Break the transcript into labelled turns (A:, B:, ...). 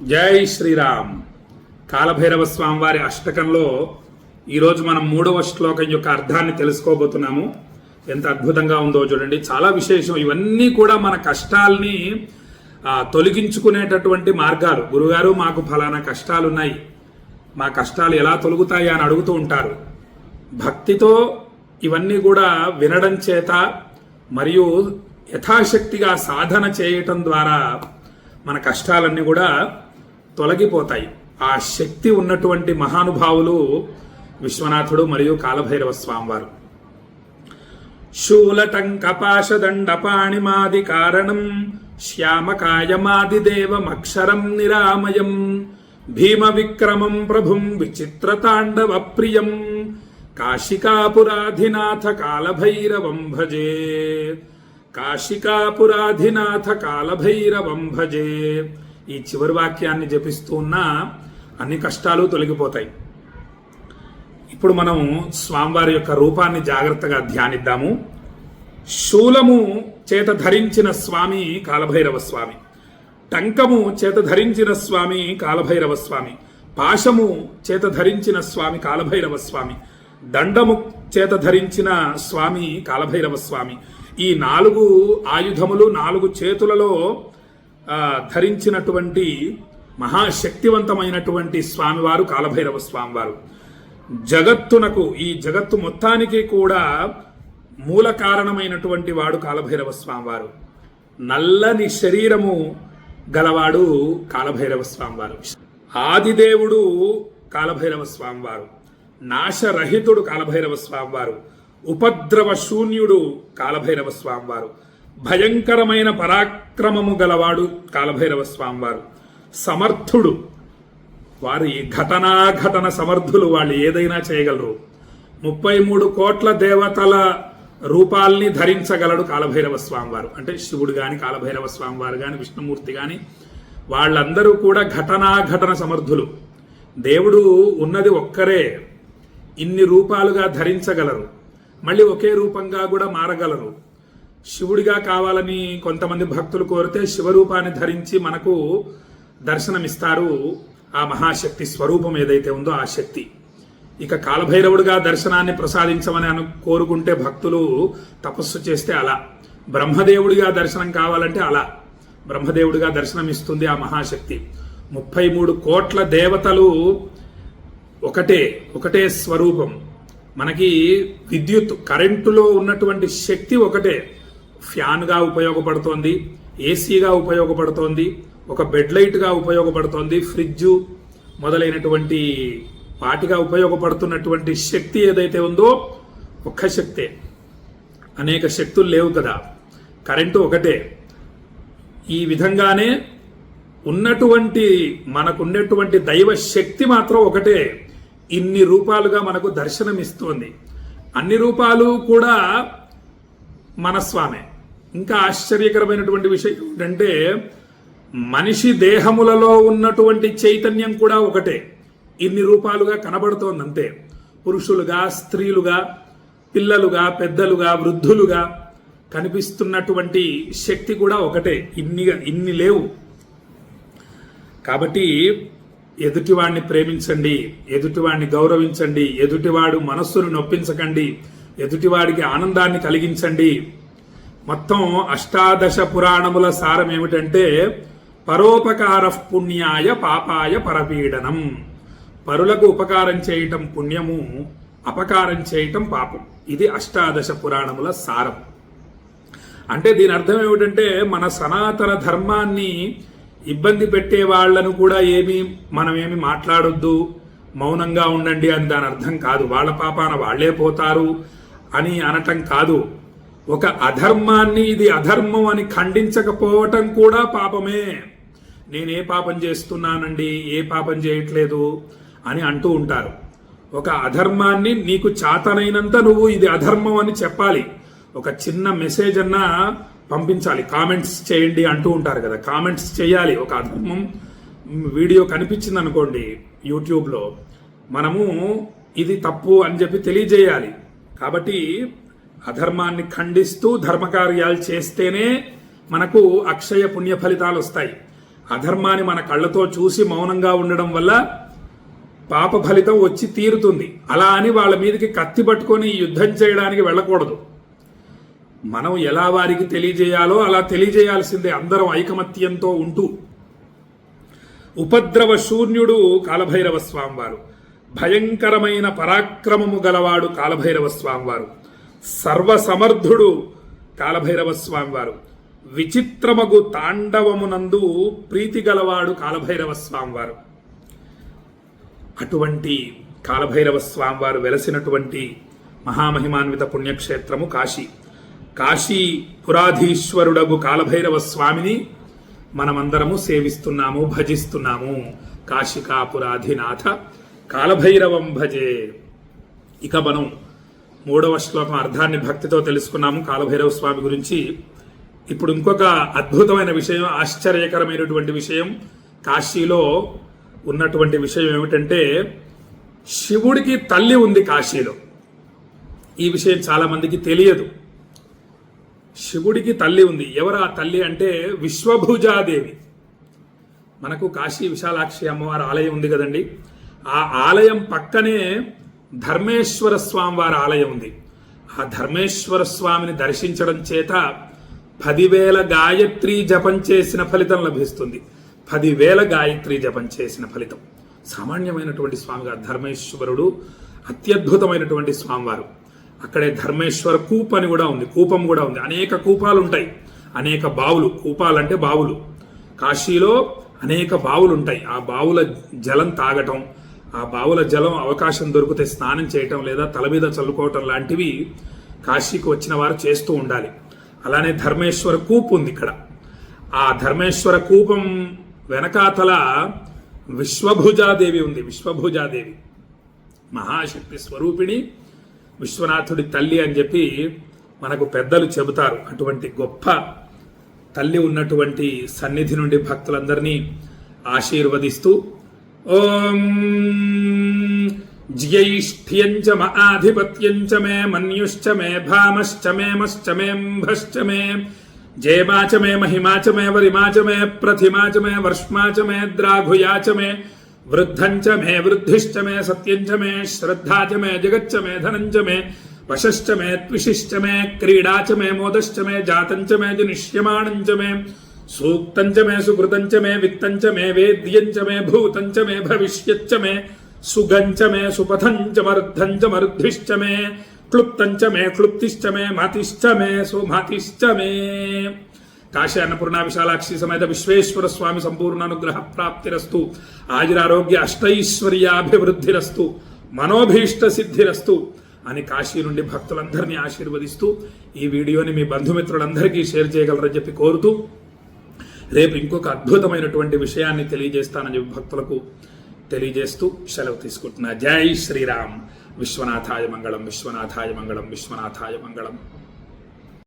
A: జై శ్రీరామ్. కాలభైరవ స్వామి వారి అష్టకంలో ఈరోజు మనం మూడవ శ్లోకం యొక్క అర్థాన్ని తెలుసుకోబోతున్నాము. ఎంత అద్భుతంగా ఉందో చూడండి. చాలా విశేషం. ఇవన్నీ కూడా మన కష్టాల్ని తొలగించుకునేటటువంటి మార్గాలు. గురుగారు మాకు ఫలానా కష్టాలు ఉన్నాయి మా కష్టాలు ఎలా తొలుగుతాయి అని అడుగుతూ ఉంటారు. భక్తితో ఇవన్నీ కూడా వినడం చేత మరియు యథాశక్తిగా సాధన చేయటం ద్వారా మన కష్టాలన్నీ కూడా తొలగిపోతాయి. ఆ శక్తి ఉన్నటువంటి మహానుభావులు విశ్వనాథుడు మరియు కాలభైరవ స్వామివారు. శూలటంకపాశదండపాణిమాది కారణం శ్యామకాయమాదిదేవమక్షరం నిరామయం భీమ విక్రమం ప్రభుం విచిత్రతాండవ ప్రియం కాశికాపురాధినాథ కాలభైరవం భజే కాశికాపురాధినాథ కాలభైరవం భజే. ఈ చివరి వాక్యాన్ని జపిస్తూ ఉన్నా అన్ని కష్టాలు తొలగిపోతాయి. ఇప్పుడు మనం స్వామివారి యొక్క రూపాన్ని జాగ్రత్తగా ధ్యానిద్దాము. శూలము చేత ధరించిన స్వామి కాలభైరవ స్వామి. టంకము చేత ధరించిన స్వామి కాలభైరవ స్వామి. పాశము చేత ధరించిన స్వామి కాలభైరవ స్వామి. దండము చేత ధరించిన స్వామి కాలభైరవ స్వామి. ఈ నాలుగు ఆయుధములు నాలుగు చేతులలో ధరించినటువంటి మహాశక్తివంతమైనటువంటి స్వామివారు కాలభైరవ స్వామివారు. జగత్తునకు ఈ జగత్తు మొత్తానికి కూడా మూల కారణమైనటువంటి వాడు కాలభైరవ స్వామివారు. నల్లని శరీరము గలవాడు కాలభైరవ స్వామివారు. ఆదిదేవుడు కాలభైరవ స్వామివారు. నాశరహితుడు కాలభైరవ స్వామివారు. ఉపద్రవ శూన్యుడు కాలభైరవ స్వామివారు. భయంకరమైన పరాక్రమము గలవాడు కాలభైరవ స్వామివారు. సమర్థుడు. వారి ఘటనాఘటన సమర్థులు వాళ్ళు ఏదైనా చేయగలరు. ముప్పై మూడు కోట్ల దేవతల రూపాల్ని ధరించగలడు కాలభైరవ స్వామివారు. అంటే శివుడు గాని కాలభైరవ స్వామివారు గాని విష్ణుమూర్తి గాని వాళ్ళందరూ కూడా ఘటనాఘటన సమర్థులు. దేవుడు ఉన్నది ఒక్కరే. ఇన్ని రూపాలుగా ధరించగలరు. మళ్ళీ ఒకే రూపంగా కూడా మారగలరు. శివుడిగా కావాలని కొంతమంది భక్తులు కోరితే శివరూపాన్ని ధరించి మనకు దర్శనమిస్తారు. ఆ మహాశక్తి స్వరూపం ఏదైతే ఉందో ఆ శక్తి. ఇక కాలభైరవుడిగా దర్శనాన్ని ప్రసాదించమని అను కోరుకుంటే భక్తులు తపస్సు చేస్తే అలా. బ్రహ్మదేవుడిగా దర్శనం కావాలంటే అలా. బ్రహ్మదేవుడిగా దర్శనం ఇస్తుంది ఆ మహాశక్తి. ముప్పై మూడు కోట్ల దేవతలు ఒకటే ఒకటే స్వరూపం. మనకి విద్యుత్ కరెంటులో ఉన్నటువంటి శక్తి ఒకటే. ఫ్యాన్గా ఉపయోగపడుతోంది ఏసీగా ఉపయోగపడుతోంది ఒక బెడ్ లైట్గా ఉపయోగపడుతోంది ఫ్రిడ్జ్ మొదలైనటువంటి వాటిగా ఉపయోగపడుతున్నటువంటి శక్తి ఏదైతే ఉందో ఒక్క శక్తే. అనేక శక్తులు లేవు కదా. కరెంటు ఒకటే. ఈ విధంగానే ఉన్నటువంటి మనకున్నటువంటి దైవ శక్తి మాత్రం ఒకటే. ఇన్ని రూపాలుగా మనకు దర్శనమిస్తోంది. అన్ని రూపాలు కూడా మనస్వామే. ఇంకా ఆశ్చర్యకరమైనటువంటి విషయం ఏంటంటే మనిషి దేహములలో ఉన్నటువంటి చైతన్యం కూడా ఒకటే. ఇన్ని రూపాలుగా కనబడుతోంది అంతే పురుషులుగా స్త్రీలుగా పిల్లలుగా పెద్దలుగా వృద్ధులుగా కనిపిస్తున్నటువంటి శక్తి కూడా ఒకటే. ఇన్నిగా ఇన్ని లేవు. కాబట్టి ఎదుటివాడిని ప్రేమించండి ఎదుటివాడిని గౌరవించండి ఎదుటివాడు మనస్సును నొప్పించకండి ఎదుటివాడికి ఆనందాన్ని కలిగించండి. మొత్తం అష్టాదశ పురాణముల సారం ఏమిటంటే పరోపకార పుణ్యాయ పాపాయ పరపీడనం. పరులకు ఉపకారం చేయటం పుణ్యము అపకారం చేయటం పాపం. ఇది అష్టాదశ పురాణముల సారం. అంటే దీని అర్థం ఏమిటంటే మన సనాతన ధర్మాన్ని ఇబ్బంది పెట్టే వాళ్ళను కూడా ఏమి మనమేమి మాట్లాడొద్దు. మౌనంగా ఉండండి అని దాని అర్థం కాదు. వాళ్ళ పాపాన వాళ్ళే పోతారు. అని అనటం కాదు. ఒక అధర్మాన్ని ఇది అధర్మం అని ఖండించకపోవటం కూడా పాపమే. నేనే పాపం చేస్తున్నానండి ఏ పాపం చేయట్లేదు అని అంటూ ఉంటారు. ఒక అధర్మాన్ని నీకు చాతనైనంత నువ్వు ఇది అధర్మం అని చెప్పాలి. ఒక చిన్న మెసేజ్ అన్నా పంపించాలి. కామెంట్స్ చేయండి అంటూ ఉంటారు కదా. కామెంట్స్ చేయాలి. ఒక అధర్మం వీడియో కనిపించింది అనుకోండి యూట్యూబ్లో మనము ఇది తప్పు అని చెప్పి తెలియజేయాలి. కాబట్టి అధర్మాన్ని ఖండిస్తూ ధర్మకార్యాలు చేస్తేనే మనకు అక్షయ పుణ్య ఫలితాలు వస్తాయి. అధర్మాన్ని మన కళ్ళతో చూసి మౌనంగా ఉండడం వల్ల పాప ఫలితం వచ్చి తీరుతుంది. అలా అని వాళ్ళ మీదకి కత్తి పట్టుకొని యుద్ధం చేయడానికి వెళ్ళకూడదు. మనం ఎలా వారికి తెలియజేయాలో అలా తెలియజేయాల్సిందే. అందరం ఐకమత్యంతో ఉంటూ. ఉపద్రవ శూన్యుడు కాలభైరవ స్వామివారు. భయంకరమైన పరాక్రమము గలవాడు కాలభైరవ స్వామివారు. సర్వసమర్థుడు కాలభైరవ స్వామివారు. విచిత్రమగు తాండవమునందు ప్రీతి గలవాడు కాలభైరవ స్వామివారు. అటువంటి కాలభైరవ స్వామివారు వెలసినటువంటి మహామహిమాన్విత పుణ్యక్షేత్రము కాశీ. కాశీ పురాధీశ్వరుడగు కాలభైరవ స్వామిని మనమందరము సేవిస్తున్నాము భజిస్తున్నాము. కాశికాపురాధినాథ కాలభైరవం భజే. ఇక మనం మూడవ శ్లోకం అర్థాన్ని భక్తితో తెలుసుకున్నాము కాలభైరవ స్వామి గురించి. ఇప్పుడు ఇంకొక అద్భుతమైన విషయం ఆశ్చర్యకరమైనటువంటి విషయం కాశీలో ఉన్నటువంటి విషయం ఏమిటంటే శివుడికి తల్లి ఉంది కాశీలో. ఈ విషయం చాలామందికి తెలియదు. శివుడికి తల్లి ఉంది. ఎవరు ఆ తల్లి అంటే విశ్వభుజాదేవి. మనకు కాశీ విశాలాక్షి అమ్మవారి ఆలయం ఉంది కదండి. ఆ ఆలయం పక్కనే ధర్మేశ్వర స్వామి వారి ఆలయం ఉంది. ఆ ధర్మేశ్వర స్వామిని దర్శించడం చేత పదివేల గాయత్రి జపం చేసిన ఫలితం లభిస్తుంది. పదివేల గాయత్రి జపం చేసిన ఫలితం. సామాన్యమైనటువంటి స్వామిగారు ధర్మేశ్వరుడు అత్యద్భుతమైనటువంటి స్వామివారు. అక్కడే ధర్మేశ్వర కూప్ అని కూడా ఉంది. కూపం కూడా ఉంది. అనేక కూపాలు ఉంటాయి. అనేక బావులు. కూపాలంటే బావులు. కాశీలో అనేక బావులు ఉంటాయి. ఆ బావుల జలం తాగటం ఆ బావుల జలం అవకాశం దొరికితే స్నానం చేయటం లేదా తల మీద చల్లుకోవటం లాంటివి కాశీకి వచ్చిన వారు చేస్తూ ఉండాలి. అలానే ధర్మేశ్వర కూప్ ఉంది ఇక్కడ. ఆ ధర్మేశ్వర కూపం వెనకాతల విశ్వభుజాదేవి ఉంది. విశ్వభుజాదేవి. మహాశక్తి స్వరూపిణి విశ్వనాథుడి తల్లి అని చెప్పి మనకు పెద్దలు చెబుతారు. అటువంటి గొప్ప తల్లి ఉన్నటువంటి సన్నిధి నుండి భక్తులందరినీ ఆశీర్వదిస్తూ ఓం జ్యైష్ఠ్యంచ ఆధిపత్యంచ మే మన్యుశ్చ మే భామశ్చ మే మశ్చ మేంభశ్చ మే జయమాచ మే మహిమాచ మే వరిమాచ మే ప్రతిమాచ మే వర్ష్మాచ మే ద్రాఘుయాచ మే వృద్ధంచ మే వృద్ధిశ్చ మే సత్యంచ మే శ్రద్ధాచ మే జగచ్చ మే ధనంచ మే వశశ్చ మే త్విషిశ్చ మే క్రీడాచ మే మోదశ్చ మే జాతంచ మే జనిష్యమాణంచ మే చ మే సుకృతంచ మే విత్తంచ మే వేద్యంచ మే భూతంచ మే భవిష్యచ్చ మే సుగంచ మే సుపథంచ చ మరుద్ధిశ్చ మే క్లుప్తం చ మే క్లుప్తిశ్చ మే మతిశ్చ మే సుమతిశ్చ మే. కాశీ అన్నపూర్ణ విశాలాక్షి సమేత విశ్వేశ్వర స్వామి సంపూర్ణ అనుగ్రహ ప్రాప్తిరస్తు. ఆయురారోగ్య అష్టైశ్వర్యాభివృద్ధిరస్తు. మనోభీష్ట సిద్ధిరస్తు. అని కాశీ నుండి భక్తులందరినీ ఆశీర్వదిస్తూ ఈ వీడియోని మీ బంధుమిత్రులందరికీ షేర్ చేయగలరని చెప్పి కోరుతూ రేపు ఇంకొక అద్భుతమైనటువంటి విషయాన్ని తెలియజేస్తానని చెప్పి భక్తులకు తెలియజేస్తూ సెలవు తీసుకుంటున్నా. జై శ్రీరామ్. విశ్వనాథాయ మంగళం విశ్వనాథాయ మంగళం విశ్వనాథాయ మంగళం.